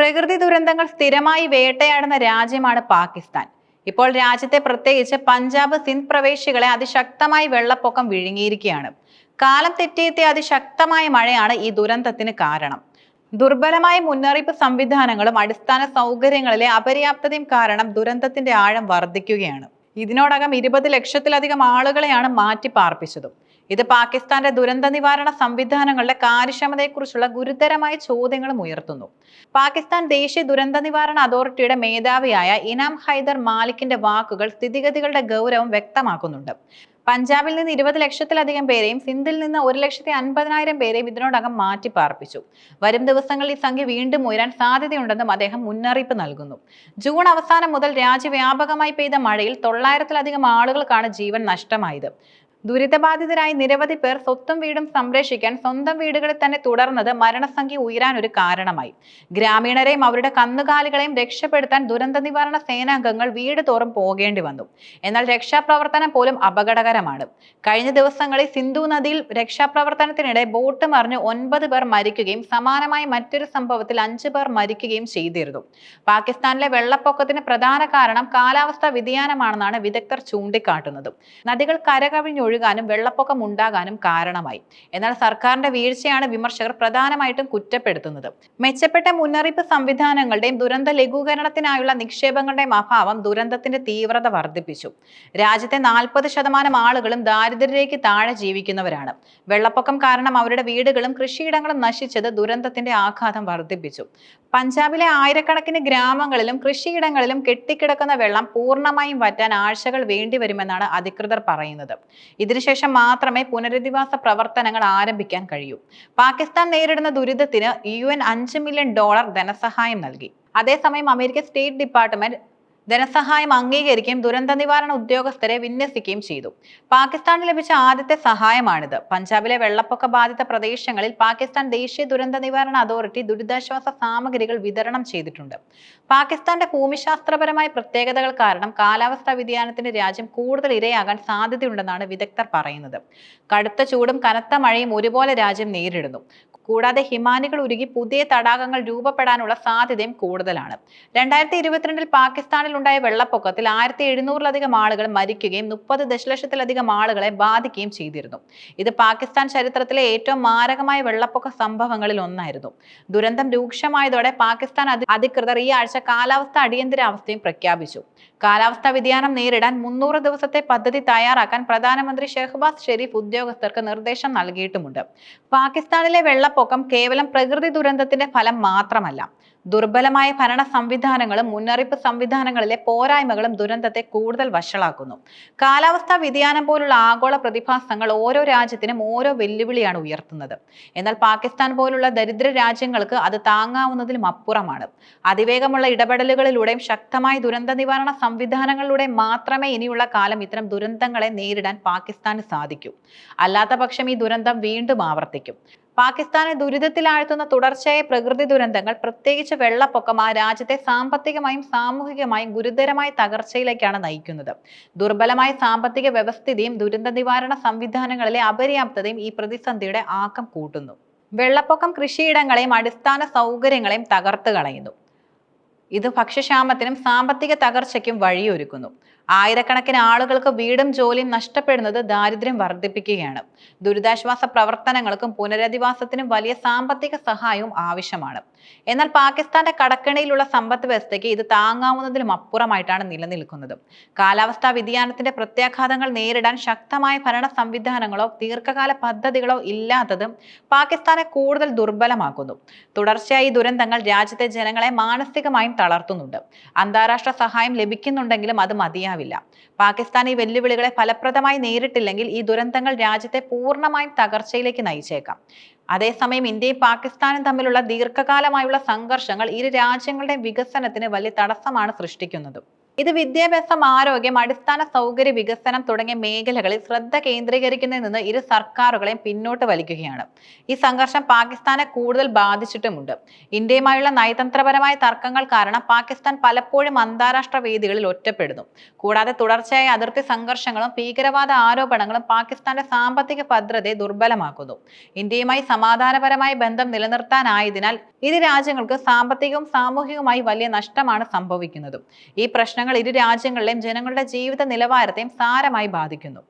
പ്രകൃതി ദുരന്തങ്ങൾ സ്ഥിരമായി വേട്ടയാടുന്ന രാജ്യമാണ് പാകിസ്ഥാൻ. ഇപ്പോൾ രാജ്യത്തെ പ്രത്യേകിച്ച് പഞ്ചാബ് സിന്ധ് പ്രവേശികളെ അതിശക്തമായി വെള്ളപ്പൊക്കം വിഴുങ്ങിയിരിക്കുകയാണ്. കാലം തെറ്റിയെത്തിയ അതിശക്തമായ മഴയാണ് ഈ ദുരന്തത്തിന് കാരണം. ദുർബലമായ മുന്നറിയിപ്പ് സംവിധാനങ്ങളും അടിസ്ഥാന സൗകര്യങ്ങളിലെ അപര്യാപ്തതയും കാരണം ദുരന്തത്തിന്റെ ആഴം വർദ്ധിക്കുകയാണ്. ഇതിനോടകം ഇരുപത് ലക്ഷത്തിലധികം ആളുകളെയാണ് മാറ്റി പാർപ്പിച്ചതും ഇത് പാകിസ്ഥാന്റെ ദുരന്ത നിവാരണ സംവിധാനങ്ങളുടെ കാര്യക്ഷമതയെക്കുറിച്ചുള്ള ഗുരുതരമായ ചോദ്യങ്ങളും ഉയർത്തുന്നു. പാകിസ്ഥാൻ ദേശീയ ദുരന്ത നിവാരണ അതോറിറ്റിയുടെ മേധാവിയായ ഇനാം ഹൈദർ മാലിക്കിന്റെ വാക്കുകൾ സ്ഥിതിഗതികളുടെ ഗൗരവം വ്യക്തമാക്കുന്നുണ്ട്. പഞ്ചാബിൽ നിന്ന് ഇരുപത് ലക്ഷത്തിലധികം പേരെയും സിന്ധിൽ നിന്ന് ഒരു ലക്ഷത്തി അൻപതിനായിരം പേരെയും ഇതിനോടകം മാറ്റി പാർപ്പിച്ചു വരും ദിവസങ്ങളിൽ ഈ സംഖ്യ വീണ്ടും ഉയരാൻ സാധ്യതയുണ്ടെന്നും അദ്ദേഹം മുന്നറിയിപ്പ് നൽകുന്നു. ജൂൺ അവസാനം മുതൽ രാജ്യവ്യാപകമായി പെയ്ത മഴയിൽ തൊള്ളായിരത്തിലധികം ആളുകൾക്കാണ് ജീവൻ നഷ്ടമായത്. ദുരിതബാധിതരായി നിരവധി പേർ സ്വത്തും വീടും സംരക്ഷിക്കാൻ സ്വന്തം വീടുകളിൽ തന്നെ തുടർന്നത് മരണസംഖ്യ ഉയരാൻ ഒരു കാരണമായി. ഗ്രാമീണരെയും അവരുടെ കന്നുകാലികളെയും രക്ഷപ്പെടുത്താൻ ദുരന്ത നിവാരണ സേനാംഗങ്ങൾ വീട് തോറും പോകേണ്ടി വന്നു. എന്നാൽ രക്ഷാപ്രവർത്തനം പോലും അപകടകരമാണ്. കഴിഞ്ഞ ദിവസങ്ങളിൽ സിന്ധു നദിയിൽ രക്ഷാപ്രവർത്തനത്തിനിടെ ബോട്ട് മറിഞ്ഞ് ഒൻപത് പേർ മരിക്കുകയും സമാനമായ മറ്റൊരു സംഭവത്തിൽ അഞ്ചു പേർ മരിക്കുകയും ചെയ്തിരുന്നു. പാകിസ്ഥാനിലെ വെള്ളപ്പൊക്കത്തിന് പ്രധാന കാരണം കാലാവസ്ഥാ വ്യതിയാനമാണെന്നാണ് വിദഗ്ധർ ചൂണ്ടിക്കാട്ടുന്നത്. നദികൾ കരകവിഞ്ഞൊഴുകാനും വെള്ളപ്പൊക്കം ഉണ്ടാകാനും കാരണമായി. എന്നാൽ സർക്കാരിന്റെ വീഴ്ചയാണ് വിമർശകർ പ്രധാനമായിട്ടും കുറ്റപ്പെടുത്തുന്നത്. മെച്ചപ്പെട്ട മുന്നറിയിപ്പ് സംവിധാനങ്ങളുടെയും ദുരന്ത ലഘൂകരണത്തിനായുള്ള നിക്ഷേപങ്ങളുടെയും അഭാവം ദുരന്തത്തിന്റെ തീവ്രത വർദ്ധിപ്പിച്ചു. രാജ്യത്തെ നാൽപ്പത് ശതമാനം ആളുകളും ദാരിദ്ര്യരേക്ക് താഴെ ജീവിക്കുന്നവരാണ്. വെള്ളപ്പൊക്കം കാരണം അവരുടെ വീടുകളും കൃഷിയിടങ്ങളും നശിച്ചത് ദുരന്തത്തിന്റെ ആഘാതം വർദ്ധിപ്പിച്ചു. പഞ്ചാബിലെ ആയിരക്കണക്കിന് ഗ്രാമങ്ങളിലും കൃഷിയിടങ്ങളിലും കെട്ടിക്കിടക്കുന്ന വെള്ളം പൂർണമായും വറ്റാൻ ആഴ്ചകൾ വേണ്ടിവരുമെന്നാണ് അധികൃതർ പറയുന്നത്. ഇതിനുശേഷം മാത്രമേ പുനരധിവാസ പ്രവർത്തനങ്ങൾ ആരംഭിക്കാൻ കഴിയൂ. പാകിസ്ഥാൻ നേരിടുന്ന ദുരിതത്തിന് യു എൻ അഞ്ച് മില്യൺ ഡോളർ ധനസഹായം നൽകി. അതേസമയം അമേരിക്ക സ്റ്റേറ്റ് ഡിപ്പാർട്ട്മെന്റ് ധനസഹായം അംഗീകരിക്കുകയും ദുരന്ത നിവാരണ ഉദ്യോഗസ്ഥരെ വിന്യസിക്കുകയും ചെയ്തു. പാകിസ്ഥാന് ലഭിച്ച ആദ്യത്തെ സഹായമാണിത്. പഞ്ചാബിലെ വെള്ളപ്പൊക്ക ബാധിത പ്രദേശങ്ങളിൽ പാകിസ്ഥാൻ ദേശീയ ദുരന്ത നിവാരണ അതോറിറ്റി ദുരിതാശ്വാസ സാമഗ്രികൾ വിതരണം ചെയ്തിട്ടുണ്ട്. പാകിസ്ഥാന്റെ ഭൂമിശാസ്ത്രപരമായ പ്രത്യേകതകൾ കാരണം കാലാവസ്ഥാ വ്യതിയാനത്തിന് രാജ്യം കൂടുതൽ ഇരയാകാൻ സാധ്യതയുണ്ടെന്നാണ് വിദഗ്ധർ പറയുന്നത്. കടുത്ത ചൂടും കനത്ത മഴയും ഒരുപോലെ രാജ്യം നേരിടുന്നു. കൂടാതെ ഹിമാനികൾ ഉരുകി പുതിയ തടാകങ്ങൾ രൂപപ്പെടാനുള്ള സാധ്യതയും കൂടുതലാണ്. രണ്ടായിരത്തി ഇരുപത്തിരണ്ടിൽ പാകിസ്ഥാനിൽ ഉണ്ടായ വെള്ളപ്പൊക്കത്തിൽ ആയിരത്തി എഴുന്നൂറിലധികം ആളുകൾ മരിക്കുകയും മുപ്പത് ദശലക്ഷത്തിലധികം ആളുകളെ ബാധിക്കുകയും ചെയ്തിരുന്നു. ഇത് പാകിസ്ഥാൻ ചരിത്രത്തിലെ ഏറ്റവും മാരകമായ വെള്ളപ്പൊക്ക സംഭവങ്ങളിൽ ഒന്നായിരുന്നു. ദുരന്തം രൂക്ഷമായതോടെ പാകിസ്ഥാൻ അധികൃതർ ഈ ആഴ്ച കാലാവസ്ഥ അടിയന്തരാവസ്ഥയും പ്രഖ്യാപിച്ചു. കാലാവസ്ഥാ വ്യതിയാനം നേരിടാൻ മുന്നൂറ് ദിവസത്തെ പദ്ധതി തയ്യാറാക്കാൻ പ്രധാനമന്ത്രി ഷെഹ്ബാസ് ഷെരീഫ് ഉദ്യോഗസ്ഥർക്ക് നിർദ്ദേശം നൽകിയിട്ടുമുണ്ട്. പാകിസ്ഥാനിലെ വെള്ളപ്പൊക്കം കേവലം പ്രകൃതി ദുരന്തത്തിന്റെ ഫലം മാത്രമല്ല. ദുർബലമായ ഭരണ സംവിധാനങ്ങളും മുന്നറിയിപ്പ് സംവിധാനങ്ങളിലെ പോരായ്മകളും ദുരന്തത്തെ കൂടുതൽ വഷളാക്കുന്നു. കാലാവസ്ഥാ വ്യതിയാനം പോലുള്ള ആഗോള പ്രതിഭാസങ്ങൾ ഓരോ രാജ്യത്തിനും ഓരോ വെല്ലുവിളിയാണ് ഉയർത്തുന്നത്. എന്നാൽ പാകിസ്ഥാൻ പോലുള്ള ദരിദ്ര രാജ്യങ്ങൾക്ക് അത് താങ്ങാവുന്നതിലും അപ്പുറമാണ്. അതിവേഗമുള്ള ഇടപെടലുകളിലൂടെയും ശക്തമായ ദുരന്ത നിവാരണ സംവിധാനങ്ങളിലൂടെയും മാത്രമേ ഇനിയുള്ള കാലം ഇത്തരം ദുരന്തങ്ങളെ നേരിടാൻ പാകിസ്ഥാന് സാധിക്കൂ. അല്ലാത്ത പക്ഷം ഈ ദുരന്തം വീണ്ടും ആവർത്തിക്കും. പാകിസ്ഥാനെ ദുരിതത്തിലാഴ്ത്തുന്ന തുടർച്ചയായ പ്രകൃതി ദുരന്തങ്ങൾ പ്രത്യേകിച്ച് വെള്ളപ്പൊക്കം ആ രാജ്യത്തെ സാമ്പത്തികമായും സാമൂഹികമായും ഗുരുതരമായ തകർച്ചയിലേക്കാണ് നയിക്കുന്നത്. ദുർബലമായ സാമ്പത്തിക വ്യവസ്ഥിതിയും ദുരന്ത നിവാരണ സംവിധാനങ്ങളിലെ അപര്യാപ്തതയും ഈ പ്രതിസന്ധിയുടെ ആക്കം കൂട്ടുന്നു. വെള്ളപ്പൊക്കം കൃഷിയിടങ്ങളെയും അടിസ്ഥാന സൗകര്യങ്ങളെയും തകർത്ത് കളയുന്നു. ഇത് ഭക്ഷ്യക്ഷാമത്തിനും സാമ്പത്തിക തകർച്ചയ്ക്കും വഴിയൊരുക്കുന്നു. ആയിരക്കണക്കിന് ആളുകൾക്ക് വീടും ജോലിയും നഷ്ടപ്പെടുന്നത് ദാരിദ്ര്യം വർദ്ധിപ്പിക്കുകയാണ്. ദുരിതാശ്വാസ പ്രവർത്തനങ്ങൾക്കും പുനരധിവാസത്തിനും വലിയ സാമ്പത്തിക സഹായവും ആവശ്യമാണ്. എന്നാൽ പാകിസ്ഥാന്റെ കടക്കണിയിലുള്ള സമ്പദ് വ്യവസ്ഥയ്ക്ക് ഇത് താങ്ങാവുന്നതിലും അപ്പുറമായിട്ടാണ് നിലനിൽക്കുന്നത്. കാലാവസ്ഥാ വ്യതിയാനത്തിന്റെ പ്രത്യാഘാതങ്ങൾ നേരിടാൻ ശക്തമായ ഭരണ സംവിധാനങ്ങളോ ദീർഘകാല പദ്ധതികളോ ഇല്ലാത്തതും പാകിസ്ഥാനെ കൂടുതൽ ദുർബലമാക്കുന്നു. തുടർച്ചയായി ദുരന്തങ്ങൾ രാജ്യത്തെ ജനങ്ങളെ മാനസികമായും തളർത്തുന്നുണ്ട്. അന്താരാഷ്ട്ര സഹായം ലഭിക്കുന്നുണ്ടെങ്കിലും അത് മതിയാവില്ല. പാകിസ്ഥാൻ ഈ വെല്ലുവിളികളെ ഫലപ്രദമായി നേരിട്ടില്ലെങ്കിൽ ഈ ദുരന്തങ്ങൾ രാജ്യത്തെ പൂർണമായും തകർച്ചയിലേക്ക് നയിച്ചേക്കാം. അതേസമയം ഇന്ത്യയും പാകിസ്ഥാനും തമ്മിലുള്ള ദീർഘകാലമായുള്ള സംഘർഷങ്ങൾ ഇരു രാജ്യങ്ങളുടെ വികസനത്തിന് വലിയ തടസ്സമാണ് സൃഷ്ടിക്കുന്നത്. ഇത് വിദ്യാഭ്യാസം ആരോഗ്യം അടിസ്ഥാന സൗകര്യ വികസനം തുടങ്ങിയ മേഖലകളിൽ ശ്രദ്ധ കേന്ദ്രീകരിക്കുന്നതിൽ നിന്ന് ഇരു സർക്കാരുകളെയും പിന്നോട്ട് വലിക്കുകയാണ്. ഈ സംഘർഷം പാകിസ്ഥാനെ കൂടുതൽ ബാധിച്ചിട്ടുമുണ്ട്. ഇന്ത്യയുമായുള്ള നയതന്ത്രപരമായ തർക്കങ്ങൾ കാരണം പാകിസ്ഥാൻ പലപ്പോഴും അന്താരാഷ്ട്ര വേദികളിൽ ഒറ്റപ്പെടുന്നു. കൂടാതെ തുടർച്ചയായ അതിർത്തി സംഘർഷങ്ങളും ഭീകരവാദ ആരോപണങ്ങളും പാകിസ്ഥാന്റെ സാമ്പത്തിക ഭദ്രതയെ ദുർബലമാക്കുന്നു. ഇന്ത്യയുമായി സമാധാനപരമായ ബന്ധം നിലനിർത്താനായതിനാൽ ഇരു രാജ്യങ്ങൾക്ക് സാമ്പത്തികവും സാമൂഹികവുമായി വലിയ നഷ്ടമാണ് സംഭവിക്കുന്നത്. ഈ ഇരു രാജ്യങ്ങളിലെയും ജനങ്ങളുടെ ജീവിത നിലവാരത്തെയും സാരമായി ബാധിക്കുന്നു.